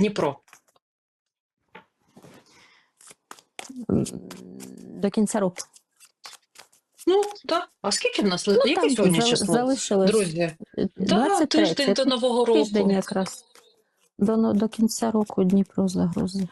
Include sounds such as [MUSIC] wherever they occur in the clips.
Дніпро. До кінця року. Ну, так. А скільки в нас? Ну, Яке там сьогодні зали- число? залишилось Друзі, да, 23, тиждень до Нового року. тиждень якраз. До, до кінця року Дніпро загрозив.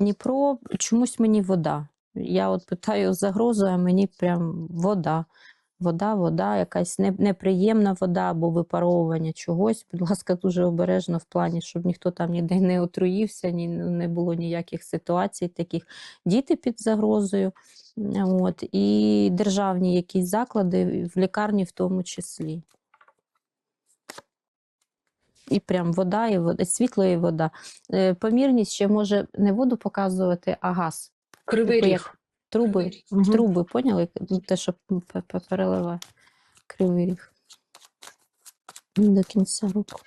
Дніпро чомусь мені вода. Я от питаю загрозу, а мені прям вода. Вода, вода, якась неприємна вода або випаровування чогось. Будь ласка, дуже обережно в плані, щоб ніхто там ніде не отруївся, ні, ну, не було ніяких ситуацій таких. Діти під загрозою, от, і державні якісь заклади, в лікарні в тому числі. І прям вода, і вода, світло і вода. Е, Помірність ще може не воду показувати, а газ. Кривий Типу, ріг. як Труби, Мгм. труби, поняли? Те, що переливає кривий ріг. До кінця року.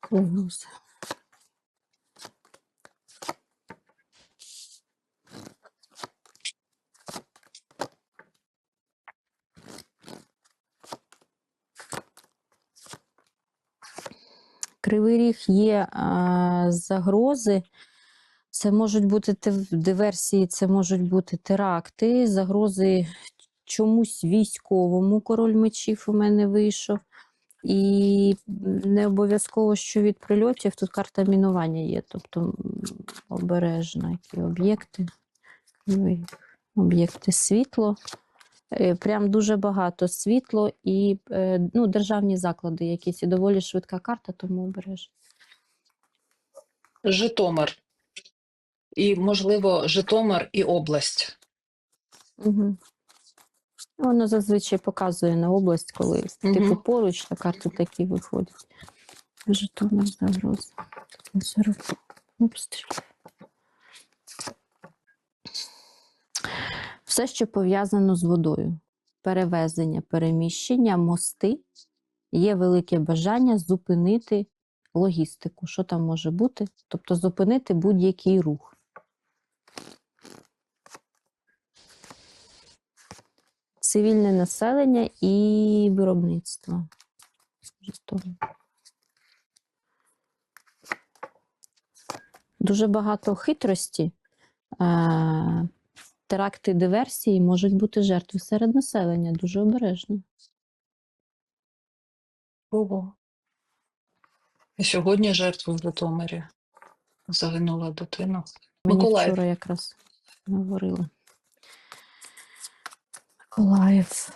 Прогнози. Кривий ріг є а, загрози. Це можуть бути диверсії, це можуть бути теракти, загрози чомусь військовому король мечів у мене вийшов. І не обов'язково, що від прильотів тут карта мінування є, тобто обережно, які об'єкти. Об'єкти світло. Е, Прям дуже багато світло і е, ну, державні заклади якісь і доволі швидка карта, тому обережно. Житомир. І, можливо, Житомир і область. Угу. Воно зазвичай показує на область, коли Мгм. типу поруч, та карти такі виходять. Житомир загроз. Обстріл. Все, що пов'язано з водою. Перевезення, переміщення, мости. Є велике бажання зупинити логістику. Що там може бути? Тобто зупинити будь-який рух. цивільне населення і виробництво. Дуже багато хитрості. Теракти, диверсії можуть бути жертви серед населення. Дуже обережно. Ого. І сьогодні жертву в Житомирі. Загинула дитина. Мені Миколаїв. вчора якраз говорили. Миколаїв.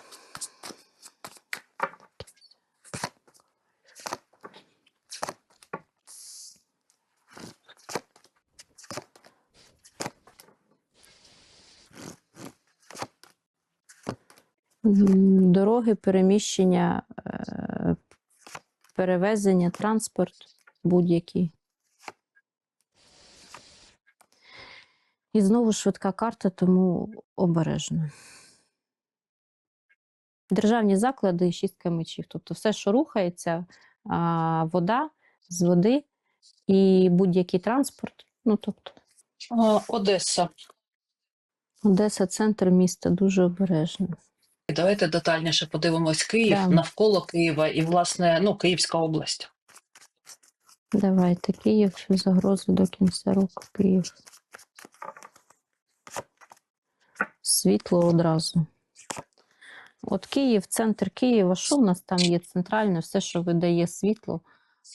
Дороги, переміщення, е, перевезення, транспорт будь-який. І знову швидка карта, тому обережно. Державні заклади і шістка мечів. Тобто все, що рухається, вода з води і будь-який транспорт. Ну, тобто, Одеса. Одеса, центр міста, дуже обережно. Давайте детальніше подивимось Київ, Да. навколо Києва і, власне, ну, Київська область. Давайте, Київ, загрози до кінця року, Київ. Світло одразу. От Київ, центр Києва, що в нас там є центральне, все, що видає світло,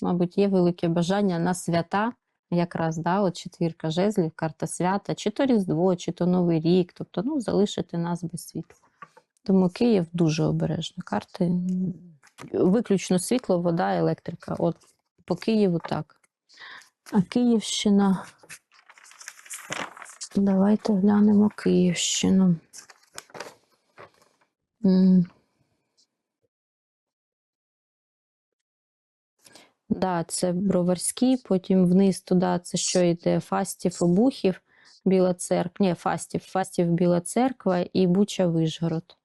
мабуть, є велике бажання на свята, якраз, да, от четвірка жезлів, карта свята, чи то Різдво, чи то Новий рік, тобто ну, залишити нас без світла. Тому Київ дуже обережно. Карти виключно світло, вода, електрика. От по Києву так. А Київщина. Давайте глянемо Київщину. Да, це Броварський, потім вниз туди, це що йде Фастів, Обухів, Біла церква. Ні, Фастів, Фастів, Біла церква і Буча Вишгород.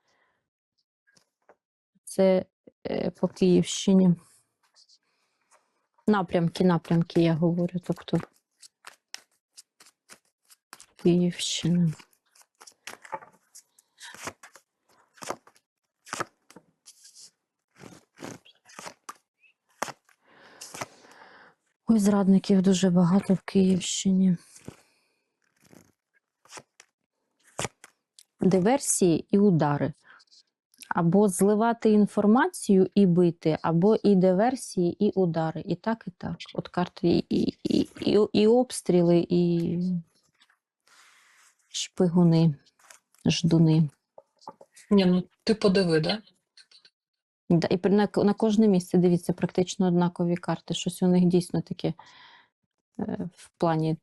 Це е, по Київщині. Напрямки, напрямки, я говорю. Тобто Київщина. Ой, зрадників дуже багато в Київщині. Диверсії і удари. Або зливати інформацію і бити, або і диверсії, і удари. І так, і так. От карти і, і, і, і, обстріли, і шпигуни, ждуни. Ні, ну ти подиви, да? Да, і на, на кожне місце, дивіться, практично однакові карти. Щось у них дійсно таке е, в плані,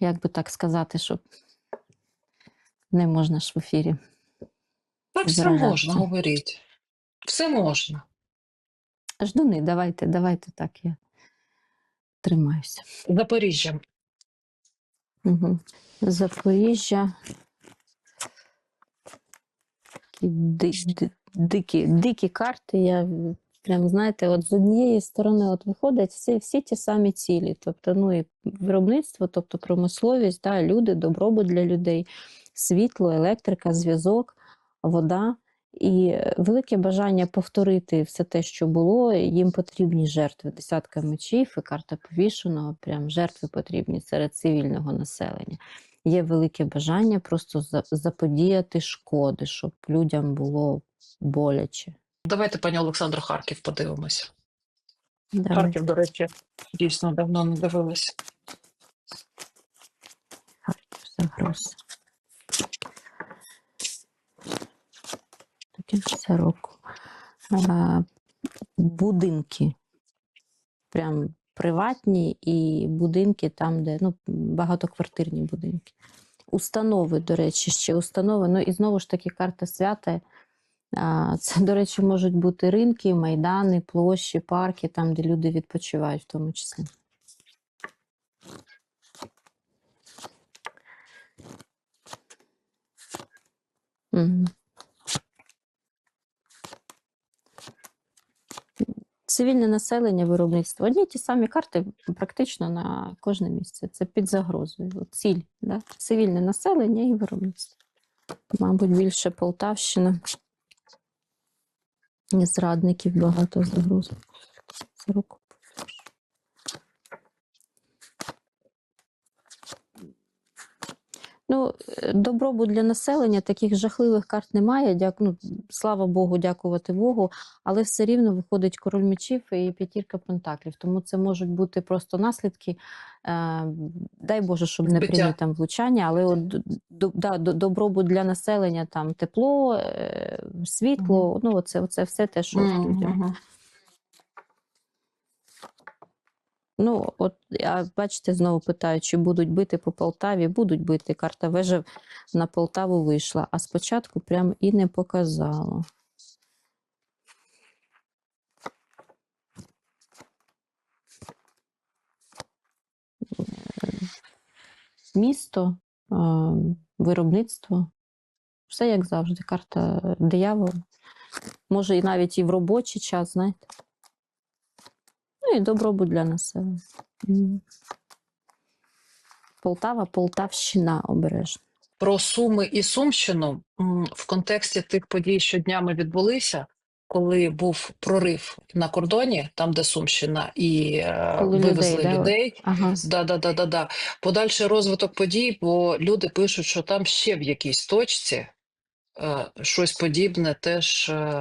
як би так сказати, щоб не можна ж в ефірі. Так все можна, говоріть. Все можна. Ждуни, давайте, давайте так, я тримаюся. Запоріжжя. Угу. Запоріжжя. Такі ди, ди, дикі, дикі карти. Я прям, знаєте, от з однієї сторони от виходять всі, всі ті самі цілі. Тобто, ну і виробництво, тобто промисловість, да, люди, добробут для людей, світло, електрика, зв'язок, вода. І е, велике бажання повторити все те, що було, їм потрібні жертви. Десятка мечів і карта повішеного, прям жертви потрібні серед цивільного населення. Є велике бажання просто заподіяти шкоди, щоб людям було боляче. Давайте, пані Олександро, Харків подивимося. Давай. Харків, до речі, дійсно давно не дивилась. Харків загроз. Кінця року. Будинки. Прям приватні і будинки там, де ну, багатоквартирні будинки. Установи, до речі, ще установи. Ну і знову ж таки карта свята. Це, до речі, можуть бути ринки, майдани, площі, парки, там, де люди відпочивають, в тому числі. Мгм. Цивільне населення, виробництво. Одні ті самі карти практично на кожне місце. Це під загрозою. Ціль, да? цивільне населення і виробництво. Мабуть, більше Полтавщина. Зрадників багато загроз. Це руку. Ну, е, добробут для населення таких жахливих карт немає. Дяк... Ну, слава Богу, дякувати Богу. Але все рівно виходить король мечів і п'ятірка пентаклів. Тому це можуть бути просто наслідки. Е, дай Боже, щоб не прямі там влучання, але от, д- д- да, добробут для населення, там тепло, е, світло. Ну, оце, оце все те, що Мгм, людям. Ну, от, а бачите, знову питають, чи будуть бити по Полтаві. Будуть бити. Карта вежа на Полтаву вийшла, а спочатку прям і не показало. Місто, виробництво. Все як завжди. Карта диявола. Може, і навіть і в робочий час, знаєте. Ну і добробут для населення. Полтава, Полтавщина обережно. Про Суми і Сумщину в контексті тих подій, що днями відбулися, коли був прорив на кордоні, там де Сумщина, і е, Коли людей, вивезли да, людей. Ага. Да, да, да, да, да. Подальший розвиток подій, бо люди пишуть, що там ще в якійсь точці е, щось подібне теж е,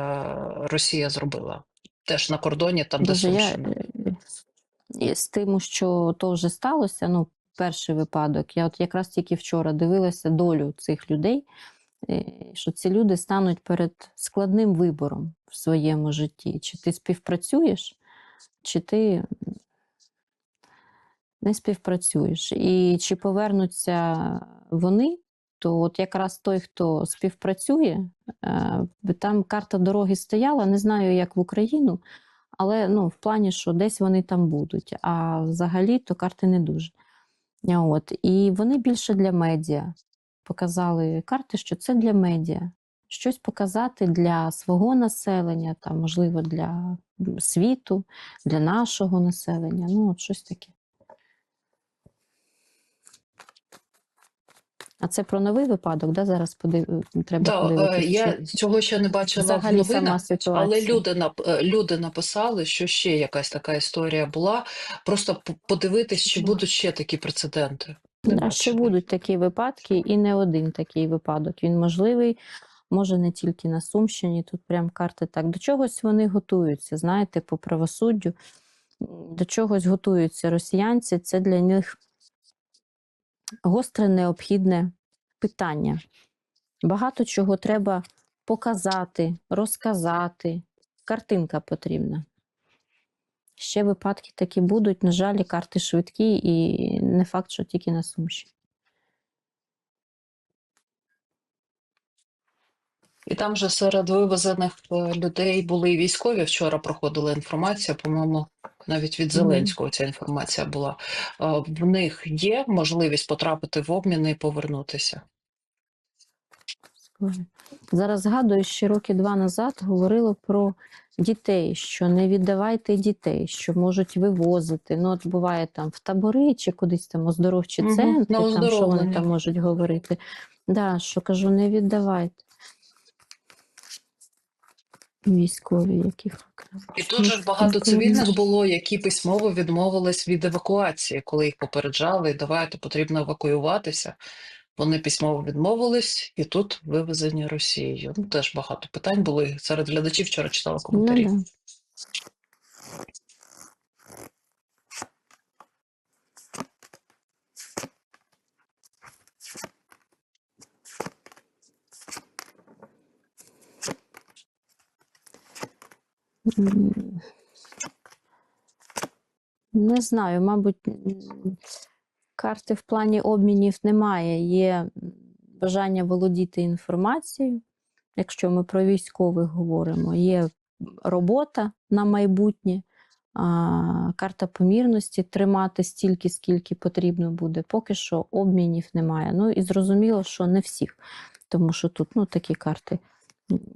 Росія зробила. Теж на кордоні, там, де я Сумщина. е, з тим, що то вже сталося, ну, перший випадок, я от якраз тільки вчора дивилася долю цих людей, е, що ці люди стануть перед складним вибором в своєму житті. Чи ти співпрацюєш, чи ти не співпрацюєш. І чи повернуться вони, то от якраз той, хто співпрацює, е, там карта дороги стояла, не знаю, як в Україну, але ну, в плані, що десь вони там будуть. А взагалі то карти не дуже. От. І вони більше для медіа. Показали карти, що це для медіа. щось показати для свого населення, там, можливо, для світу, для нашого населення. Ну, от щось таке. А це про новий випадок, да? зараз подив... треба Да, е, подивитися. чи- цього ще не бачила Взагалі в новинах, але люди нап- е, люди написали, що ще якась така історія була. Просто подивитись, чи будуть ще такі прецеденти. А ще будуть такі випадки, і не один такий випадок. Він можливий, може не тільки на Сумщині, тут прям карти так. До чогось вони готуються, знаєте, по правосуддю. До чогось готуються росіянці. Це для них гостре необхідне питання. Багато чого треба показати, розказати. Картинка потрібна. Ще випадки такі будуть. На жаль, карти швидкі, і не факт, що тільки на Сумщині. І там же серед вивезених е, людей були і військові. Вчора проходила інформація, по-моєму, навіть від Зеленського ця інформація була. В них є можливість потрапити в обміни і повернутися. Зараз згадую, ще роки два назад говорило про дітей, що не віддавайте дітей, що можуть вивозити. Ну, от буває там в табори чи кудись там оздоровчі центри, на там, що вони там можуть говорити. Да, що кажу, не віддавайте. Військові, яких І тут же багато цивільних було, які письмово відмовились від евакуації, коли їх попереджали, давайте потрібно евакуюватися. Вони письмово відмовились, і тут вивезені Росією. Ну, теж багато питань було. Серед глядачів вчора читала коментарі. Ну, да. Не знаю, мабуть, карти в плані обмінів немає. Є бажання володіти інформацією. Якщо ми про військових говоримо, є робота на майбутнє, карта помірності тримати стільки, скільки потрібно буде. Поки що обмінів немає. Ну і зрозуміло, що не всіх, тому що тут ну, такі карти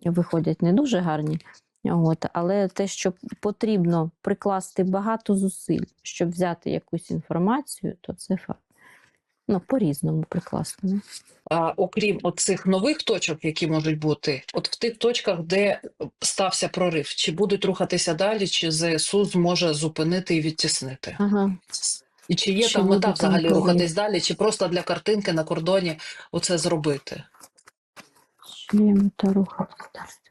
виходять не дуже гарні. От, але те, що потрібно прикласти багато зусиль, щоб взяти якусь інформацію, то це факт. Ну, по-різному прикласти. А окрім оцих нових точок, які можуть бути, от в тих точках, де стався прорив, чи будуть рухатися далі, чи ЗСУ зможе зупинити і відтіснити? Ага. І чи є Чи там мета взагалі прорив? рухатись далі, чи просто для картинки на кордоні оце зробити? Шлем та рухатись далі.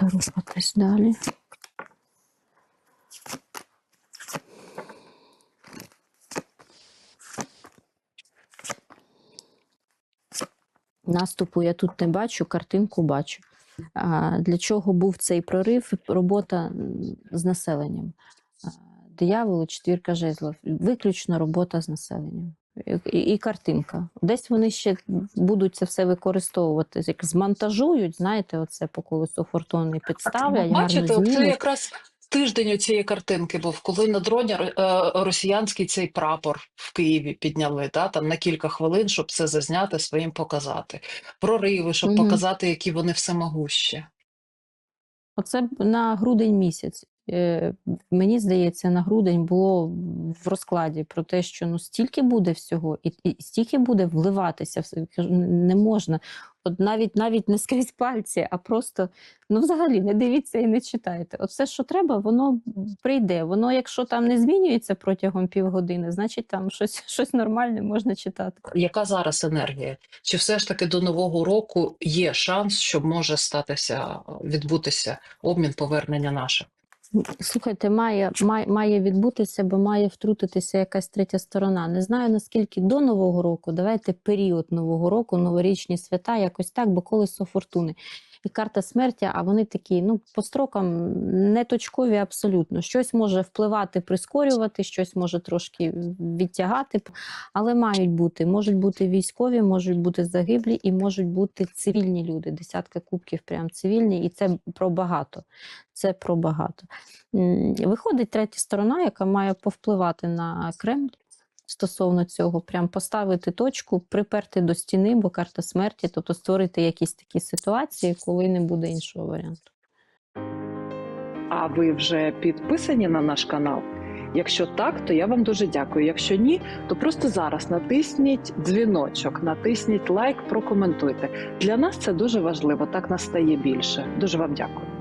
Рухатись далі. Наступу я тут не бачу, картинку бачу. Для чого був цей прорив? Робота з населенням. Дияволу, четвірка жезлов. Виключно робота з населенням. І, і картинка. Десь вони ще будуть це все використовувати, як змонтажують, знаєте, оце по колесу фортуни підставлять, Бачите, це якраз тиждень у цієї картинки був, коли на дроні е, росіянський цей прапор в Києві підняли, да, там на кілька хвилин, щоб це зазняти, своїм показати. Прориви, щоб Мгм. показати, які вони всемогущі. Оце на грудень місяць. Е, Мені здається, на грудень було в розкладі про те, що ну стільки буде всього, і, і стільки буде вливатися. не можна. От навіть навіть не скрізь пальці, а просто ну взагалі не дивіться і не читайте. От все, що треба, воно прийде. Воно, якщо там не змінюється протягом півгодини, значить там щось, [LAUGHS] щось нормальне можна читати. Яка зараз енергія? Чи все ж таки до нового року є шанс, що може статися, відбутися обмін повернення наших? Слухайте, має, має, має відбутися, бо має втрутитися якась третя сторона. Не знаю наскільки до Нового року. Давайте період Нового року, новорічні свята, якось так, бо колесо фортуни. І карта смерті, а вони такі, ну, по строкам не точкові абсолютно. Щось може впливати, прискорювати, щось може трошки відтягати, але мають бути. Можуть бути військові, можуть бути загиблі і можуть бути цивільні люди. Десятка кубків прям цивільні, і це про багато. Це про багато. Виходить третя сторона, яка має повпливати на Кремль, стосовно цього, прям поставити точку, приперти до стіни, бо карта смерті, тобто створити якісь такі ситуації, коли не буде іншого варіанту. А ви вже підписані на наш канал? Якщо так, то я вам дуже дякую. Якщо ні, то просто зараз натисніть дзвіночок, натисніть лайк, прокоментуйте. Для нас це дуже важливо. Так нас стає більше. Дуже вам дякую.